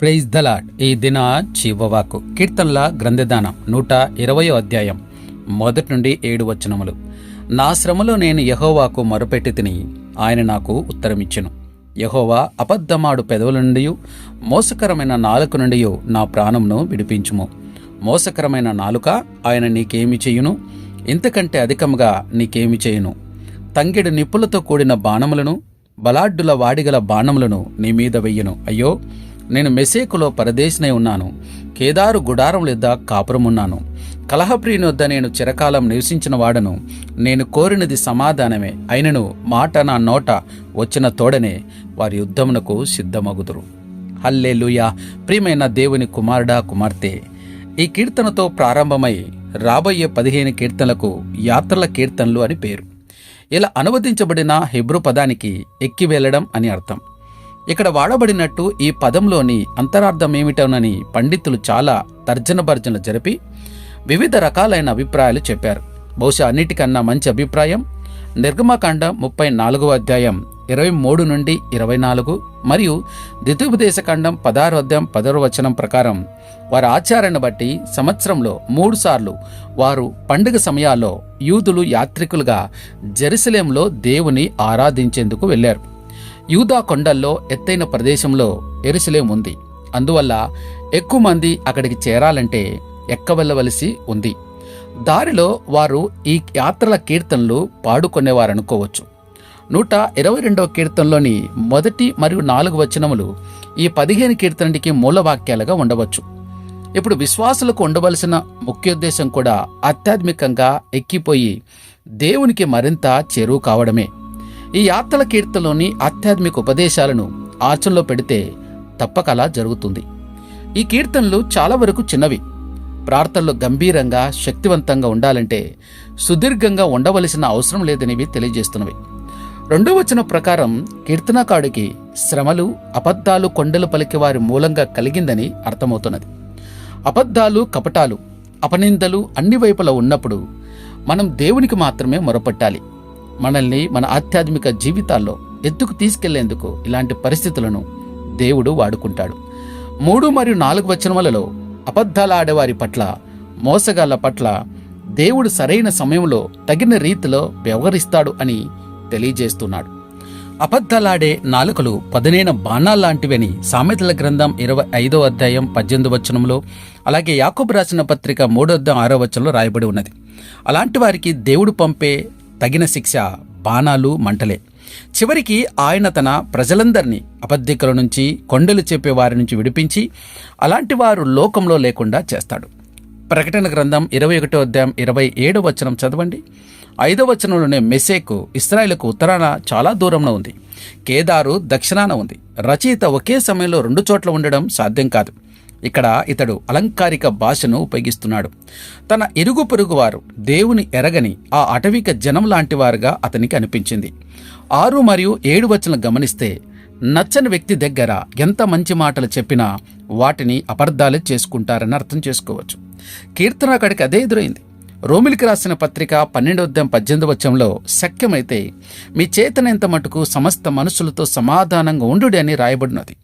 Praise the Lord ఈ దిన చివవాకు కీర్తనల గ్రంథదానం నూట ఇరవయో అధ్యాయం మొదటి నుండి ఏడు వచనములు. నా శ్రమలో నేను యహోవాకు మొరపెట్టి తిని ఆయన నాకు ఉత్తరమిచ్చెను. యహోవా అబద్ధమాడు పెదవుల నుండి మోసకరమైన నాలుక నుండి నా ప్రాణంను విడిపించుము. మోసకరమైన నాలుక ఆయన నీకేమి చేయును? ఇంతకంటే అధికముగా నీకేమి చేయును? తంగిడి నిప్పులతో కూడిన బాణములను బలాడ్డుల వాడిగల బాణములను నీ మీద వెయ్యను. అయ్యో నేను మెసేకులో పరదేశినై ఉన్నాను. కేదారు గుడారం లేదా కాపురమున్నాను. కలహప్రియుని వద్ద నేను చిరకాలం నివసించిన వాడను. నేను కోరినది సమాధానమే. అయినను మాట నా నోట వచ్చిన తోడనే వారి యుద్ధమునకు సిద్ధమగుదురు. హల్లే ప్రియమైన దేవుని కుమారుడా కుమార్తె! ఈ కీర్తనతో ప్రారంభమై రాబోయే పదిహేను కీర్తనలకు యాత్రల కీర్తనలు అని పేరు. ఇలా అనువదించబడిన హెబ్రు పదానికి ఎక్కి వెళ్ళడం అని అర్థం. ఇక్కడ వాడబడినట్టు ఈ పదంలోని అంతరార్థం ఏమిటోనని పండితులు చాలా తర్జన భర్జనలు జరిపి వివిధ రకాలైన అభిప్రాయాలు చెప్పారు. బహుశా అన్నిటికన్నా మంచి అభిప్రాయం నిర్గమకాండం ముప్పై నాలుగవ అధ్యాయం ఇరవై మూడు నుండి ఇరవై నాలుగు మరియు ద్వితీయోపదేశకాండం పదహారు అధ్యాయం పదహారు వచనం ప్రకారం వారి ఆచారాన్ని బట్టి సంవత్సరంలో మూడుసార్లు వారు పండుగ సమయాల్లో యూదులు యాత్రికులుగా జెరూసలేంలో దేవుని ఆరాధించేందుకు వెళ్ళారు. యూదా కొండల్లో ఎత్తైన ప్రదేశంలో ఎరుసలేం ఉంది. అందువల్ల ఎక్కువ మంది అక్కడికి చేరాలంటే ఎక్కవెళ్ళవలసి ఉంది. దారిలో వారు ఈ యాత్రల కీర్తనలు పాడుకునేవారనుకోవచ్చు. నూట ఇరవై రెండవ కీర్తనలోని మొదటి మరియు నాలుగు వచనములు ఈ పదిహేను కీర్తనటికి మూలవాక్యాలుగా ఉండవచ్చు. ఇప్పుడు విశ్వాసులకు ఉండవలసిన ముఖ్యోద్దేశం కూడా ఆధ్యాత్మికంగా ఎక్కిపోయి దేవునికి మరింత చేరువు కావడమే. ఈ యాత్రల కీర్తనలోని ఆధ్యాత్మిక ఉపదేశాలను ఆచరణలో పెడితే తప్పకలా జరుగుతుంది. ఈ కీర్తనలు చాలా వరకు చిన్నవి. ప్రార్థనలు గంభీరంగా శక్తివంతంగా ఉండాలంటే సుదీర్ఘంగా ఉండవలసిన అవసరం లేదనివి తెలియజేస్తున్నవి. రెండో వచన ప్రకారం కీర్తనకాడికి శ్రమలు అబద్ధాలు కొండలు పలికి వారి మూలంగా కలిగిందని అర్థమవుతున్నది. అబద్ధాలు కపటాలు అపనిందలు అన్ని వైపులా ఉన్నప్పుడు మనం దేవునికి మాత్రమే మొరపట్టాలి. మనల్ని మన ఆధ్యాత్మిక జీవితాల్లో ఎత్తుకు తీసుకెళ్ళేందుకు ఇలాంటి పరిస్థితులను దేవుడు వాడుకుంటాడు. మూడు మరియు నాలుగు వచనములలో అబద్ధాలాడేవారి పట్ల మోసగాళ్ళ పట్ల దేవుడు సరైన సమయంలో తగిన రీతిలో వ్యవహరిస్తాడు అని తెలియజేస్తున్నాడు. అబద్ధాలాడే నాలుకలు పదునైన బాణాల్లాంటివని సామెతల గ్రంథం ఇరవై ఐదో అధ్యాయం పద్దెనిమిది వచనంలో అలాగే యాకోబు రాసిన పత్రిక మూడో అధ్యాయం ఆరో వచనంలో రాయబడి ఉన్నది. అలాంటి వారికి దేవుడు పంపే తగిన శిక్ష బాణాలు మంటలే. చివరికి ఆయన తన ప్రజలందరినీ అబద్ధికుల నుంచి కొండలు చెప్పే వారి నుంచి విడిపించి అలాంటి వారు లోకంలో లేకుండా చేస్తాడు. ప్రకటన గ్రంథం ఇరవై ఒకటో అధ్యాయం ఇరవై ఏడో వచనం చదవండి. ఐదో వచనంలోనే మెసేకు ఇస్రాయేల్కు ఉత్తరాన చాలా దూరంలో ఉంది. కేదారు దక్షిణాన ఉంది. రచయిత ఒకే సమయంలో రెండు చోట్ల ఉండడం సాధ్యం కాదు. ఇక్కడ ఇతడు అలంకారిక భాషను ఉపయోగిస్తున్నాడు. తన ఇరుగు పొరుగు వారు దేవుని ఎరగని ఆ అటవిక జనం లాంటి వారుగా అతనికి అనిపించింది. ఆరు మరియు ఏడు వచనం గమనిస్తే నచ్చని వ్యక్తి దగ్గర ఎంత మంచి మాటలు చెప్పినా వాటిని అపార్థాలే చేసుకుంటారని అర్థం చేసుకోవచ్చు. కీర్తన అక్కడికి అదే ఎదురైంది. రోమిలికి రాసిన పత్రిక పన్నెండో పద్దెనిమిది వచ్చంలో శక్యమైతే మీ చేతనంత మటుకు సమస్త మనుషులతో సమాధానంగా ఉండు అని రాయబడినది.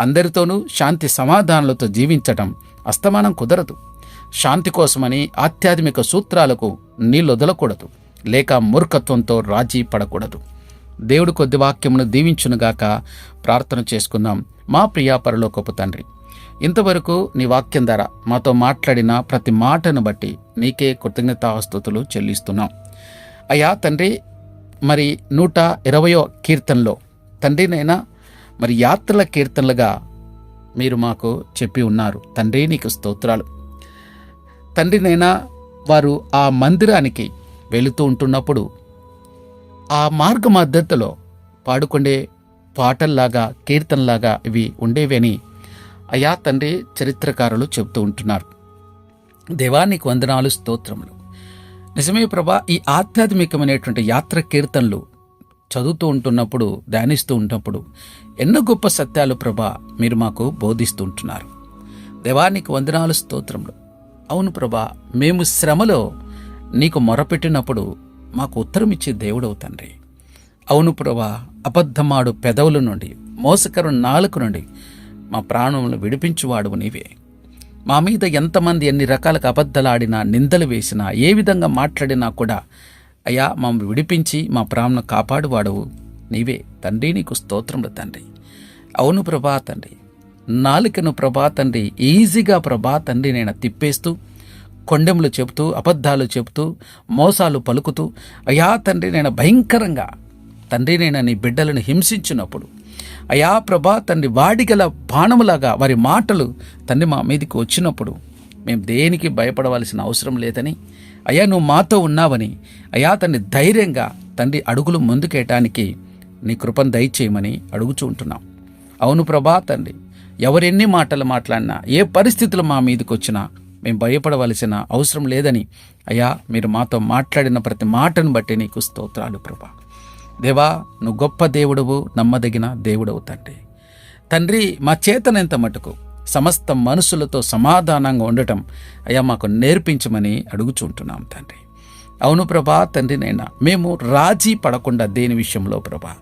అందరితోనూ శాంతి సమాధానాలతో జీవించటం అస్తమానం కుదరదు. శాంతి కోసమని ఆధ్యాత్మిక సూత్రాలకు నీళ్ళొదలకూడదు లేక మూర్ఖత్వంతో రాజీ పడకూడదు. దేవుడు కొద్ది వాక్యమును దీవించునుగాక ప్రార్థన చేసుకుందాం. మా ప్రియా పరలోకపు తండ్రి ఇంతవరకు నీ వాక్యం ద్వారా మాతో మాట్లాడిన ప్రతి మాటను బట్టి నీకే కృతజ్ఞతాస్తుతులు చెల్లిస్తున్నాం. అయ్యా తండ్రి మరి నూట ఇరవయో కీర్తనలో తండ్రినైనా మరి యాత్రల కీర్తనలుగా మీరు మాకు చెప్పి ఉన్నారు. తండ్రి నీకు స్తోత్రాలు. తండ్రినైనా వారు ఆ మందిరానికి వెళుతూ ఉంటున్నప్పుడు ఆ మార్గ మద్దతులో పాడుకునే పాటల్లాగా కీర్తనలాగా ఇవి ఉండేవని అయా తండ్రి చరిత్రకారులు చెబుతూ ఉంటున్నారు. దేవానికి వందనాలు స్తోత్రములు. నిజమే ప్రభా ఈ ఆధ్యాత్మికమైనటువంటి యాత్ర కీర్తనలు చదువుతూ ఉంటున్నప్పుడు ధ్యానిస్తూ ఉంటున్నప్పుడు ఎన్నో గొప్ప సత్యాలు ప్రభా మీరు మాకు బోధిస్తూ ఉంటున్నారు. దేవానికి వందనాలు స్తోత్రములు. అవును ప్రభా మేము శ్రమలో నీకు మొరపెట్టినప్పుడు మాకు ఉత్తరం ఇచ్చే దేవుడవు తండ్రి. అవును ప్రభా అబద్ధమాడు పెదవుల నుండి మోసకరం నాలుక నుండి మా ప్రాణములను విడిపించువాడు నీవే. మా మీద ఎంతమంది ఎన్ని రకాలకు అబద్ధలాడినా నిందలు వేసినా ఏ విధంగా మాట్లాడినా కూడా అయ్యా మమ్మల్ని విడిపించి మా ప్రాణను కాపాడువాడవు. నీవే తండ్రి నీకు స్తోత్రములు తండ్రి. అవును ప్రభా తండ్రి. నాలుకను ప్రభా తండ్రి ఈజీగా ప్రభా తండ్రి నేను తిప్పేస్తూ కొండెములు చెబుతూ అబద్ధాలు చెబుతూ మోసాలు పలుకుతూ అయ్యా తండ్రి నేను భయంకరంగా తండ్రి నేను నీ బిడ్డలను హింసించినప్పుడు అయా ప్రభా తండ్రి వాడిగల బాణములాగా వారి మాటలు తండ్రి మా మీదకి వచ్చినప్పుడు మేము దేనికి భయపడవలసిన అవసరం లేదని అయ్యా నువ్వు మాతో ఉన్నావని. అయ్యా తన్ని ధైర్యంగా తండ్రి అడుగులు ముందుకేయటానికి నీ కృపను దయచేయమని అడుగుచూ ఉంటున్నాం. అవును ప్రభా తండ్రి ఎవరెన్ని మాటలు మాట్లాడినా ఏ పరిస్థితులు మా మీదకి వచ్చినా మేము భయపడవలసిన అవసరం లేదని. అయ్యా మీరు మాతో మాట్లాడిన ప్రతి మాటను బట్టి నీకు స్తోత్రాలు ప్రభా. దేవా నువ్వు గొప్ప దేవుడవు నమ్మదగిన దేవుడవు తండ్రి. తండ్రి మా చేతనెంత మటుకు? సమస్త మనసులతో సమాధానంగా ఉండటం అయ్యా మాకు నేర్పించమని అడుగుచుంటున్నాం తండ్రి. అవును ప్రభా తండ్రి నైనా మేము రాజీ పడకుండా దేని విషయంలో ప్రభా?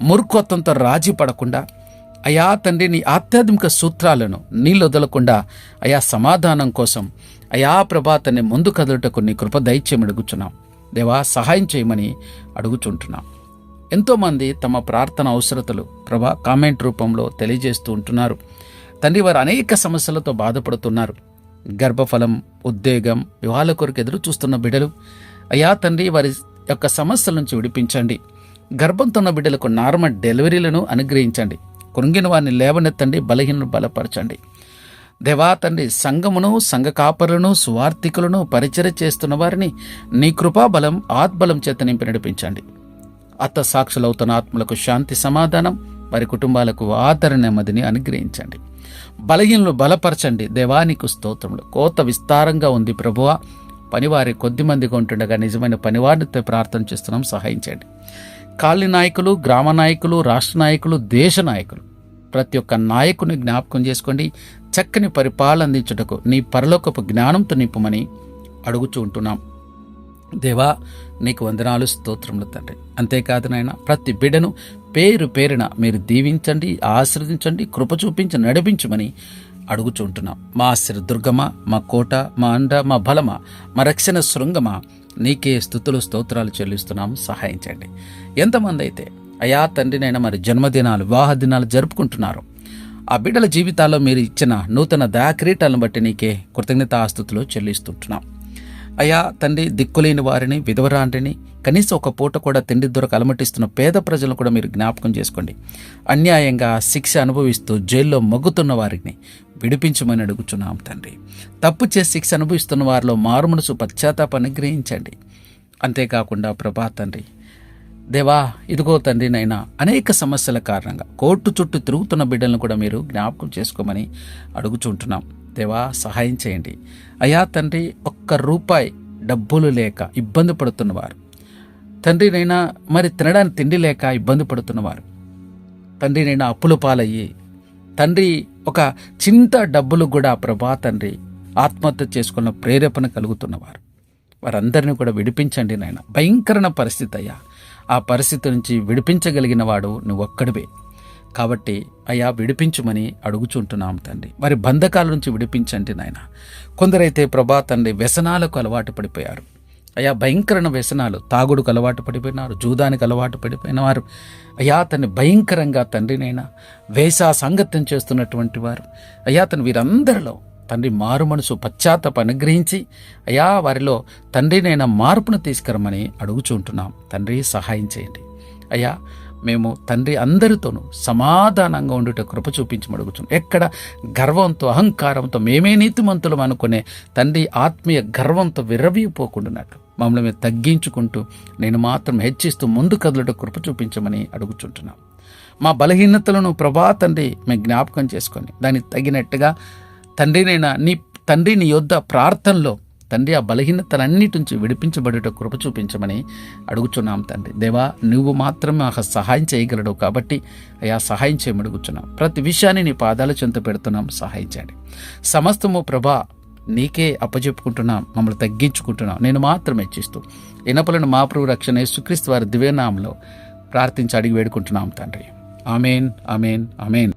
మురుకొత్తంతో రాజీ పడకుండా అయా తండ్రి నీ ఆధ్యాత్మిక సూత్రాలను నీళ్ళు వదలకుండా అయా సమాధానం కోసం అయా ప్రభా తన్ని ముందు కదులుటకు నీ కృప దైత్యం అడుగుచున్నాం. దేవా సహాయం చేయమని అడుగుచుంటున్నాం ఎంతోమంది తమ ప్రార్థన అవసరతలు ప్రభా కామెంట్ రూపంలో తెలియజేస్తూ ఉంటున్నారు. తండ్రి వారు అనేక సమస్యలతో బాధపడుతున్నారు. గర్భఫలం ఉద్వేగం వివాహాల కొరకు ఎదురు చూస్తున్న బిడ్డలు అయా తండ్రి వారి యొక్క సమస్యల నుంచి విడిపించండి. గర్భంతో ఉన్న బిడ్డలకు నార్మల్ డెలివరీలను అనుగ్రహించండి. కృంగిన వారిని లేవనెత్తండి బలహీనను బలపరచండి. దేవా తండ్రి సంఘమును సంఘ కాపరులను సువార్థికులను పరిచయ చేస్తున్న వారిని నీ కృపాబలం ఆత్బలం చేత నింపి నడిపించండి. అత్త సాక్షులవుతున్న ఆత్మలకు శాంతి సమాధానం వారి కుటుంబాలకు ఆదరణ నెమ్మదిని అనుగ్రహించండి. బలహీనలు బలపరచండి. దేవానికి స్తోత్రములు. కోత విస్తారంగా ఉంది ప్రభువ. పనివారి కొద్ది మందిగా ఉంటుండగా నిజమైన పనివారితో ప్రార్థన చేస్తున్నాం. సహాయించండి. కాలనీ నాయకులు గ్రామ నాయకులు రాష్ట్ర నాయకులు దేశ నాయకులు ప్రతి ఒక్క నాయకుని జ్ఞాపకం చేసుకోండి. చక్కని పరిపాలన అందించుటకు నీ పరలోకపు జ్ఞానంతో నింపమని అడుగుచూ ఉంటున్నాం దేవా నీకు వందనాలు స్తోత్రములు తండ్రి. అంతేకాదు నాయన ప్రతి బిడ్డను పేరు పేరున మీరు దీవించండి ఆశ్రదించండి కృప చూపించి నడిపించమని అడుగుచుంటున్నాం. మా దుర్గమ మా కోట మా అండ మా బలమ మా రక్షణ శృంగమ నీకే స్థుతులు స్తోత్రాలు చెల్లిస్తున్నాం. సహాయించండి ఎంతమంది అయితే అయా తండ్రినైనా మరి జన్మదినాలు వివాహ దినాలు జరుపుకుంటున్నారు ఆ బిడ్డల జీవితాల్లో మీరు ఇచ్చిన నూతన దయాక్రీటాలను బట్టి నీకే కృతజ్ఞత ఆస్తుతులు చెల్లిస్తుంటున్నాం. అయా తండ్రి దిక్కులేని వారిని విధవరాంటిని కనీసం ఒక పూట కూడా తిండి దొరక అలమటిస్తున్న పేద ప్రజలను కూడా మీరు జ్ఞాపకం చేసుకోండి. అన్యాయంగా శిక్ష అనుభవిస్తూ జైల్లో మగ్గుతున్న వారిని విడిపించమని అడుగుచున్నాం తండ్రి. తప్పు చేసి శిక్ష అనుభవిస్తున్న వారిలో మారుమనసు పశ్చాత్తాప అనుగ్రహించండి అంతేకాకుండా ప్రభా తండ్రి దేవా ఇదిగో తండ్రి నైనా అనేక సమస్యల కారణంగా కోర్టు చుట్టూ తిరుగుతున్న బిడ్డలను కూడా మీరు జ్ఞాపకం చేసుకోమని అడుగుచుంటున్నాం. దేవా సహాయం చేయండి. అయ్యా తండ్రి ఒక్క రూపాయి డబ్బులు లేక ఇబ్బంది పడుతున్నవారు. తండ్రి నైనా మరి తినడానికి తిండి లేక ఇబ్బంది పడుతున్నవారు. తండ్రి నైనా అప్పుల పాలయ్యి తండ్రి ఒక చింత డబ్బులు కూడా ప్రభా తండ్రి ఆత్మహత్య చేసుకున్న ప్రేరేపణ కలుగుతున్నవారు. వారందరినీ కూడా విడిపించండి నాయన. భయంకరణ పరిస్థితి అయ్యా. ఆ పరిస్థితి నుంచి విడిపించగలిగిన వాడు నువ్వు ఒక్కడివే కాబట్టి అయ్యా విడిపించుమని అడుగుచుంటున్నాం తండ్రి. వారి బంధకాల నుంచి విడిపించండి నాయన. కొందరైతే ప్రభా తండ్రి వ్యసనాలకు అలవాటు పడిపోయారు. అయ్యా భయంకరణ వ్యసనాలు తాగుడుకు అలవాటు పడిపోయినారు జూదానికి అలవాటు పడిపోయిన వారు అయ్యా తను భయంకరంగా తండ్రినైనా వేసా సంగత్యం చేస్తున్నటువంటి వారు. అయ్యా తను వీరందరిలో తండ్రి మారు మనసు పశ్చాత్తప అనుగ్రహించి అయా వారిలో తండ్రినైనా మార్పును తీసుకురమని అడుగుచుంటున్నాం. తండ్రి సహాయం చేయండి. అయ్యా మేము తండ్రి అందరితోనూ సమాధానంగా ఉండుట కృప చూపించి అడుగుచున్నాం ఎక్కడ గర్వంతో అహంకారంతో మేమే నీతిమంతులం అనుకునే తండ్రి ఆత్మీయ గర్వంతో విర్రవీగిపోకుండానట్లు మమ్మల్ని మేము తగ్గించుకుంటూ నేను మాత్రం హెచ్చిస్తూ ముందు కదులుట కృప చూపించమని అడుగుచుంటున్నాం. మా బలహీనతలను ప్రభా తండ్రి మేము జ్ఞాపకం చేసుకొని దానికి తగినట్టుగా తండ్రినైనా నీ తండ్రి నీ యొద్ద ప్రార్థనలో తండ్రి ఆ బలహీనతలన్నిటి నుంచి విడిపించబడేట కృప చూపించమని అడుగుచున్నాం తండ్రి. దేవా నువ్వు మాత్రమే మాకు సహాయం చేయగలడు కాబట్టి అయా సహాయం చేయమడుగుచున్నాం. ప్రతి విషయాన్ని నీ పాదాల చెంత పెడుతున్నాం. సహాయించండి సమస్తము ప్రభా నీకే అప్పచెప్పుకుంటున్నాం మమ్మల్ని తగ్గించుకుంటున్నాం. నేను మాత్రం హెచ్చిస్తూ ఇనపలను మా ప్రభు రక్షణ సుక్రీస్తు వారి దివ్యనామంలో ప్రార్థించి అడిగి వేడుకుంటున్నాం తండ్రి. అమేన్ అమేన్ అమేన్